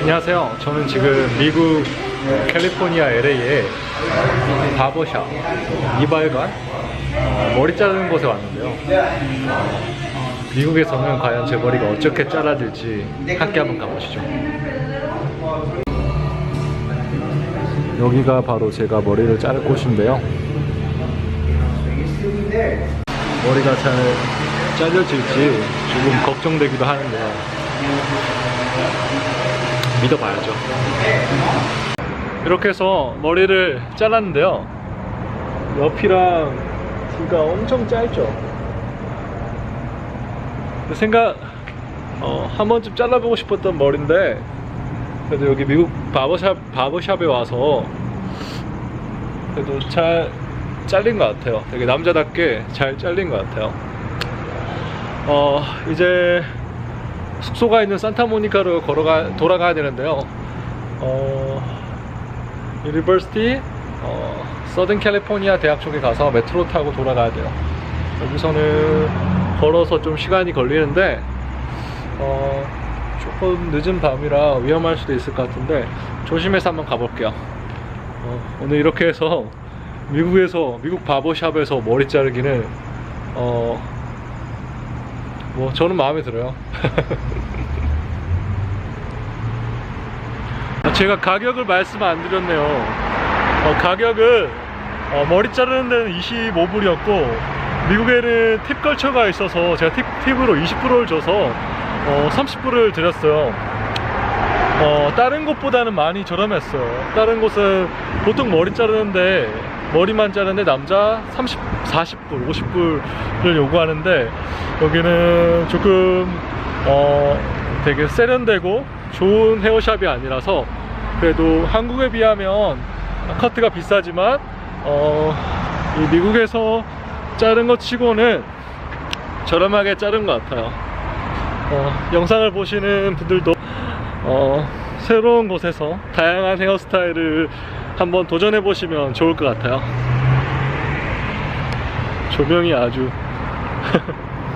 안녕하세요. 저는 지금 미국 캘리포니아 LA에 바버샵 이발관 어, 머리 자르는 곳에 왔는데요. 어, 미국에서는 과연 제 머리가 어떻게 잘라질지 함께 한번 가보시죠. 여기가 바로 제가 머리를 자를 곳인데요. 머리가 잘 잘려질지 조금 걱정되기도 하는데요. 믿어봐야죠. 이렇게 해서 머리를 잘랐는데요. 옆이랑 뒤가 엄청 짧죠. 생각 어, 한 번쯤 잘라보고 싶었던 머리인데 그래도 여기 미국 바버샵 바버샵에 와서 그래도 잘 잘린 것 같아요. 되게 남자답게 잘 잘린 것 같아요. 어 이제 숙소가 있는 산타모니카로 걸어가 돌아가야 되는데요. 어 유니버시티 어 서든 캘리포니아 대학 쪽에 가서 메트로 타고 돌아가야 돼요. 여기서는 걸어서 좀 시간이 걸리는데 어 조금 늦은 밤이라 위험할 수도 있을 것 같은데 조심해서 한번 가볼게요. 어, 오늘 이렇게 해서 미국에서 미국 바버샵에서 머리 자르기는 어 뭐 저는 마음에 들어요. 아, 제가 가격을 말씀 안 드렸네요. 어, 가격은 어, 머리 자르는 데는 25불이었고 미국에는 팁 걸쳐가 있어서 제가 팁, 팁으로 20불을 줘서 어, 30불을 드렸어요. 어, 다른 곳보다는 많이 저렴했어요. 다른 곳은 보통 머리 자르는데 머리만 자르는데 남자 30, 40불, 50불을 요구하는데 여기는 조금 어, 되게 세련되고 좋은 헤어샵이 아니라서 그래도 한국에 비하면 커트가 비싸지만 어, 이 미국에서 자른 것 치고는 저렴하게 자른 것 같아요. 어, 영상을 보시는 분들도 어, 새로운 곳에서 다양한 헤어스타일을 한번 도전해 보시면 좋을 것 같아요. 조명이 아주